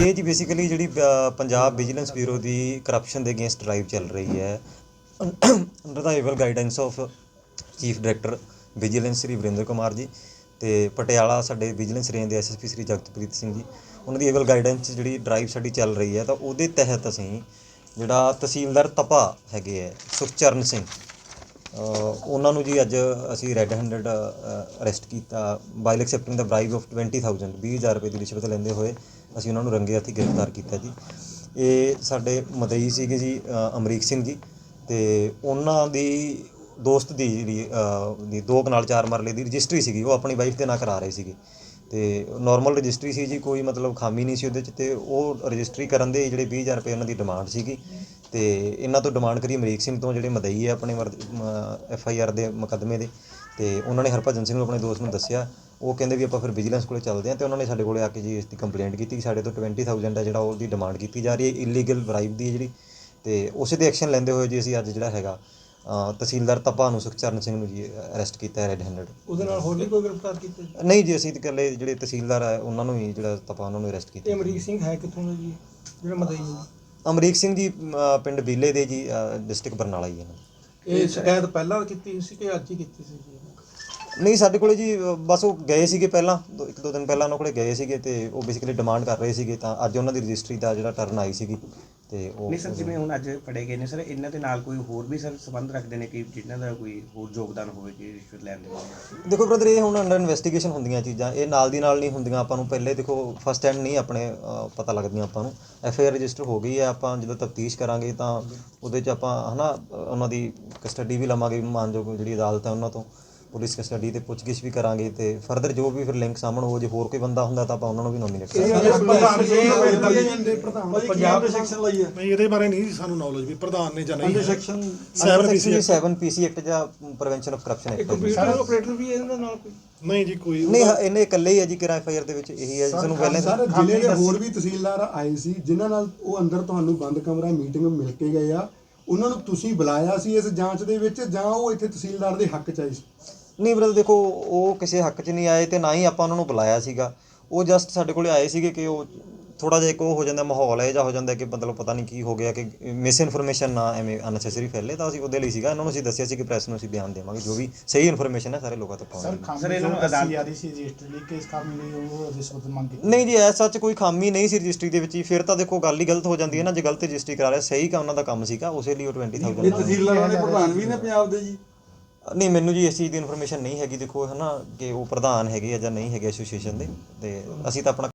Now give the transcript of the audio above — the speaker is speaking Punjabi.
ਇਹ ਜੀ ਬੇਸਿਕਲੀ ਜਿਹੜੀ ਪੰਜਾਬ ਵਿਜੀਲੈਂਸ ਬਿਊਰੋ ਦੀ ਕਰਪਸ਼ਨ ਦੇ ਅਗੇਂਸਟ ਡਰਾਈਵ ਚੱਲ ਰਹੀ ਹੈ। Under the able guidance of chief director vigilance Shri Varinder Kumar ji ਤੇ ਪਟਿਆਲਾ ਸਾਡੇ ਵਿਜੀਲੈਂਸ ਰੇਂਜ ਦੇ ਐਸਐਸਪੀ ਸ੍ਰੀ ਜਗਤਪ੍ਰੀਤ ਸਿੰਘ ਜੀ, ਉਹਨਾਂ ਦੀ ਏਵਲ ਗਾਈਡੈਂਸ ਜਿਹੜੀ ਡਰਾਈਵ ਸਾਡੀ ਚੱਲ ਰਹੀ ਹੈ ਤਾਂ ਉਹਦੇ ਤਹਿਤ ਅਸੀਂ ਜਿਹੜਾ ਤਹਿਸੀਲਦਾਰ ਤਪਾ ਹੈਗੇ ਹੈ, ਸੁਖਚਰਨ ਸਿੰਘ ਉਹਨਾਂ ਨੂੰ ਜੀ ਅੱਜ ਅਸੀਂ ਰੈੱਡ ਹੈਂਡਡ ਅਰੈਸਟ ਕੀਤਾ। While accepting the bribe of 20000 20000 ਰੁਪਏ ਦੀ ਰਿਸ਼ਵਤ ਲੈਂਦੇ ਹੋਏ ਅਸੀਂ ਉਹਨਾਂ ਨੂੰ ਰੰਗੇ ਹੱਥੀਂ ਗ੍ਰਿਫਤਾਰ ਕੀਤਾ ਜੀ। ਇਹ ਸਾਡੇ ਮਦਈ ਸੀਗੇ ਜੀ ਅਮਰੀਕ ਸਿੰਘ ਜੀ ਤੇ ਉਹਨਾਂ ਦੀ ਦੋਸਤ ਦੀ ਜਿਹੜੀ ਦੀ ਦੋ ਕਨਾਲ ਚਾਰ ਮਰਲੇ ਦੀ ਰਜਿਸਟਰੀ ਸੀਗੀ, ਉਹ ਆਪਣੀ ਵਾਈਫ ਦੇ ਨਾਂ ਕਰਾ ਰਹੇ ਸੀਗੇ। ਤੇ ਨਾਰਮਲ ਰਜਿਸਟਰੀ ਸੀ ਜੀ, ਕੋਈ ਮਤਲਬ ਖਾਮੀ ਨਹੀਂ ਸੀ ਉਹਦੇ ਚ ਤੇ ਉਹ ਰਜਿਸਟਰੀ ਕਰਨ ਦੇ ਜਿਹੜੇ 20000 ਰੁਪਏ ਉਹਨਾਂ ਦੀ ਡਿਮਾਂਡ ਸੀਗੀ। ਤੇ ਇਹਨਾਂ ਤੋਂ ਡਿਮਾਂਡ ਕਰੀ ਅਮਰੀਕ ਸਿੰਘ ਤੋਂ ਜਿਹੜੇ ਮਦਈ ਹੈ ਆਪਣੇ ਐਫ ਆਈ ਆਰ ਦੇ ਮੁਕੱਦਮੇ ਦੇ ਤੇ ਉਹਨਾਂ ਨੇ ਹਰਭਜਨ ਸਿੰਘ ਨੂੰ ਆਪਣੇ ਦੋਸਤ ਨੂੰ ਦੱਸਿਆ। ਉਹ ਕਹਿੰਦੇ ਵੀ ਆਪਾਂ ਫਿਰ ਵਿਜੀਲੈਂਸ ਕੋਲੇ ਚੱਲਦੇ ਹਾਂ ਤੇ ਉਹਨਾਂ ਨੇ ਸਾਡੇ ਕੋਲੇ ਆ ਕੇ ਜੀ ਇਸ ਦੀ ਕੰਪਲੇਂਟ ਕੀਤੀ ਕਿ ਸਾਡੇ ਤੋਂ 20000 ਹੈ ਜਿਹੜਾ ਉਹਦੀ ਡਿਮਾਂਡ ਕੀਤੀ ਜਾ ਰਹੀ ਹੈ ਇਲੀਗਲ ਬ੍ਰਾਈਬ ਦੀ ਜਿਹੜੀ। ਤੇ ਉਸੇ ਦੇ ਐਕਸ਼ਨ ਲੈਂਦੇ ਹੋਏ ਜੀ ਅਸੀਂ ਅੱਜ ਜਿਹੜਾ ਹੈਗਾ ਤਹਿਸੀਲਦਾਰ ਤਪਾ ਨੂੰ ਸੁਖਚਰਨ ਸਿੰਘ ਨੂੰ ਜੀ ਅਰੈਸਟ ਕੀਤਾ ਰੈੱਡ ਹੈਂਡਡ ਉਹਦੇ ਨਾਲ ਹੋਰ ਵੀ ਕੋਈ ਗ੍ਰਿਫਤਾਰ ਕੀਤੇ? ਨਹੀਂ ਜੀ ਅਸੀਂ ਇਕੱਲੇ ਜਿਹੜੇ ਤਹਿਸੀਲਦਾਰ ਹੈ ਉਹਨਾਂ ਨੂੰ ਹੀ ਜਿਹੜਾ ਤਪਾ ਉਹਨਾਂ ਨੂੰ ਅਰੈਸਟ ਕੀਤਾ ਅਮਰੀਕ ਸਿੰਘ ਹੈ ਕਿੱਥੋਂ ਦਾ ਜੀ ਜਿਹੜਾ ਮਦਈ ਅਮਰੀਕ ਸਿੰਘ ਜੀ ਅ, ਪਿੰਡ ਬੀਲੇ ਦੇ ਜੀ ਡਿਸਟ੍ਰਿਕਟ ਬਰਨਾਲਾ ਹੀ ਹੈ ਇਹ ਸ਼ਿਕਾਇਤ ਪਹਿਲਾਂ ਕੀਤੀ ਸੀ ਕਿ ਅੱਜ ਹੀ ਕੀਤੀ ਸੀ ਜੀ? ਨਹੀਂ ਸਾਡੇ ਕੋਲੇ ਜੀ ਅ, ਬਸ ਉਹ ਗਏ ਸੀਗੇ ਪਹਿਲਾਂ ਦੋ- ਇੱਕ ਦੋ ਦਿਨ ਪਹਿਲਾਂ ਉਹਨਾਂ ਕੋਲੇ ਗਏ ਸੀਗੇ ਤੇ ਉਹ ਬੇਸਿਕਲੀ ਡਿਮਾਂਡ ਕਰ ਰਹੇ ਸੀਗੇ ਤਾਂ ਅੱਜ ਉਹਨਾਂ ਦੀ ਰਜਿਸਟਰੀ ਦਾ ਜਿਹੜਾ ਟਰਨ ਆਈ ਸੀਗੀ। ਤੇ ਉਹ ਨਹੀਂ ਸਰ ਜਿਵੇਂ ਹੁਣ ਅੱਜ ਫੜੇ ਗਏ ਨੇ ਸਰ ਇਹਨਾਂ ਦੇ ਨਾਲ ਕੋਈ ਹੋਰ ਵੀ ਸਰ ਸੰਬੰਧ ਰੱਖਦੇ ਨੇ ਕਿ ਜਿਨ੍ਹਾਂ ਦਾ ਕੋਈ ਹੋਰ ਯੋਗਦਾਨ ਹੋਵੇ ਕਿ ਰਿਸ਼ਵਤ ਲੈਣ ਦੇ ਵਿੱਚ? ਦੇਖੋ ਬ੍ਰਦਰ ਇਹ ਹੁਣ ਅੰਡਰ ਇਨਵੈਸਟੀਗੇਸ਼ਨ ਹੁੰਦੀਆਂ ਚੀਜ਼ਾਂ ਇਹ ਨਾਲ ਦੀ ਨਾਲ ਨਹੀਂ ਹੁੰਦੀਆਂ। ਆਪਾਂ ਨੂੰ ਪਹਿਲੇ ਦੇਖੋ ਫਸਟ ਹੈਂਡ ਨਹੀਂ ਆਪਣੇ ਅ, ਪਤਾ ਲੱਗਦੀਆਂ ਆਪਾਂ ਨੂੰ। ਐਫ ਆਈ ਆਰ ਰਜਿਸਟਰ ਹੋ ਗਈ ਹੈ ਆਪਾਂ ਜਦੋਂ ਤਫਤੀਸ਼ ਕਰਾਂਗੇ ਤਾਂ ਉਹਦੇ 'ਚ ਆਪਾਂ ਹਨਾ ਅ, ਉਹਨਾਂ ਦੀ ਕਸਟਡੀ ਵੀ ਲਵਾਂਗੇ ਮਾਨਯੋਗ ਜਿਹੜੀ ਅਦਾਲਤ ਹੈ ਉਹਨਾਂ ਤੋਂ। ਪੁਲਿਸ ਕਸਟਡੀ ਤੇ ਪੁੱਛਗਿੱਛ ਵੀ ਕਰਾਂਗੇ ਤੇ ਫਰਦਰ ਜੋ ਵੀ ਫਿਰ ਲਿੰਕ ਸਾਹਮਣ ਹੋ ਜੇ ਹੋਰ ਕੋਈ ਬੰਦਾ ਹੁੰਦਾ ਤਾਂ ਆਪਾਂ ਉਹਨਾਂ ਨੂੰ ਵੀ ਨੋਮੀਨੇਟ ਪੰਜਾਬ ਦੇ ਸੈਕਸ਼ਨ ਲਈ ਹੈ। ਨਹੀਂ ਇਹਦੇ ਬਾਰੇ ਨਹੀਂ ਸਾਨੂੰ ਨੌਲੇਜ ਵੀ ਪ੍ਰਧਾਨ ਨੇ ਜਾਂ ਨਹੀਂ under section Seven PC 7 PC act ਜਾਂ prevention of corruption act computer operator ਵੀ ਹੈ ਇਹਨਾਂ ਨਾਲ ਕੋਈ? ਨਹੀਂ ਜੀ ਕੋਈ ਨਹੀਂ ਹਾਂ, ਇਹਨੇ ਇਕੱਲੇ ਹੀ ਹੈ ਜੀ ਦੇ ਵਿੱਚ ਇਹੀ ਹੈ ਜਿਸ ਨੂੰ ਪਹਿਲਾਂ ਸਰ ਜ਼ਿਲ੍ਹੇ ਦੇ ਹੋਰ ਵੀ ਤਹਿਸੀਲਦਾਰ ਆਏ ਸੀ ਜਿਨ੍ਹਾਂ ਨਾਲ ਉਹ ਅੰਦਰ ਤੁਹਾਨੂੰ ਬੰਦ ਕਮਰਾ ਮੀਟਿੰਗ ਮਿਲ ਕੇ ਗਏ ਆ। ਉਹਨਾਂ ਨੂੰ ਤੁਸੀਂ ਬੁਲਾਇਆ ਸੀ ਇਸ ਜਾਂਚ ਦੇ ਵਿੱਚ ਜਾਂ ਉਹ ਇੱਥੇ ਤਹਿਸੀਲਦਾਰ ਦੇ ਹੱਕ ਚ ਆਏ ਸੀ? ਨਹੀਂ ਬ੍ਰਦਰ ਦੇਖੋ ਉਹ ਕਿਸੇ ਹੱਕ 'ਚ ਨਹੀਂ ਆਏ ਤੇ ਨਾ ਹੀ ਆਪਾਂ ਉਹਨਾਂ ਨੂੰ ਬੁਲਾਇਆ ਸੀਗਾ। ਉਹ ਜਸਟ ਸਾਡੇ ਕੋਲੇ ਆਏ ਸੀਗੇ ਕਿ ਉਹ ਥੋੜਾ ਜਿਹਾ ਇੱਕ ਉਹ ਹੋ ਜਾਂਦਾ ਮਾਹੌਲ ਹੈ ਜਾਂ ਹੋ ਜਾਂਦਾ ਕਿ ਮਤਲਬ ਪਤਾ ਨਹੀਂ ਕੀ ਹੋ ਗਿਆ ਕਿ ਮਿਸ ਇਨਫੋਰਮੇਸ਼ਨ ਨਾ ਐਵੇਂ ਅਨਸੈਸਰੀ ਫੈਲੇ ਤਾਂ ਅਸੀਂ ਉਹਦੇ ਲਈ ਸੀਗਾ। ਇਹਨਾਂ ਨੂੰ ਅਸੀਂ ਦੱਸਿਆ ਸੀ ਕਿ ਪ੍ਰੈਸ ਨੂੰ ਅਸੀਂ ਬਿਆਨ ਦੇਵਾਂਗੇ ਜੋ ਵੀ ਸਹੀ ਇਨਫੋਰਮੇਸ਼ਨ ਹੈ ਸਾਰੇ ਲੋਕਾਂ ਤੱਕ ਪਹੁੰਚਾਂਗੇ ਸਰ ਇਹਨਾਂ ਨੂੰ ਅਦਾਲਤ ਯਾਰੀ ਸੀ ਰਜਿਸਟਰ ਲਈ ਕੇਸ ਕੰਮ ਲਈ ਉਹ ਰਿਸ਼ਵਤ ਮੰਗ ਕੀਤੀ ਨਹੀਂ ਜੀ ਐਸ ਸੱਚ ਕੋਈ ਖਾਮੀ ਨਹੀਂ ਸੀ ਰਜਿਸਟਰੀ ਦੇ ਵਿੱਚ ਹੀ ਫਿਰ ਤਾਂ ਦੇਖੋ ਗੱਲ ਹੀ ਗਲਤ ਹੋ ਜਾਂਦੀ ਹੈ ਨਾ ਜੇ ਗਲਤ ਰਜਿਸਟਰੀ ਕਰਾ ਰਿਹਾ ਸਹੀ ਕਾ ਉਹਨਾਂ ਦਾ ਕੰਮ ਸੀਗਾ ਉਸੇ ਲਈ ਉਹ 20000 ਤਹਿਸੀਲਦਾਰਾਂ ਦੇ ਪ੍ਰਧਾਨ ਵੀ ਨੇ ਪੰਜਾਬ ਦੇ ਜੀ। ਨਹੀਂ, ਮੈਨੂੰ ਜੀ ਇਸ ਚੀਜ਼ ਦੀ ਇਨਫੋਰਮੇਸ਼ਨ ਨਹੀਂ ਹੈਗੀ, ਦੇਖੋ ਹੈ ਨਾ ਕਿ ਉਹ ਪ੍ਰਧਾਨ ਹੈਗੇ ਆ ਜਾਂ ਨਹੀਂ ਹੈਗੇ ਐਸੋਸੀਏਸ਼ਨ ਦੇ ਅਤੇ ਅਸੀਂ ਤਾਂ ਆਪਣਾ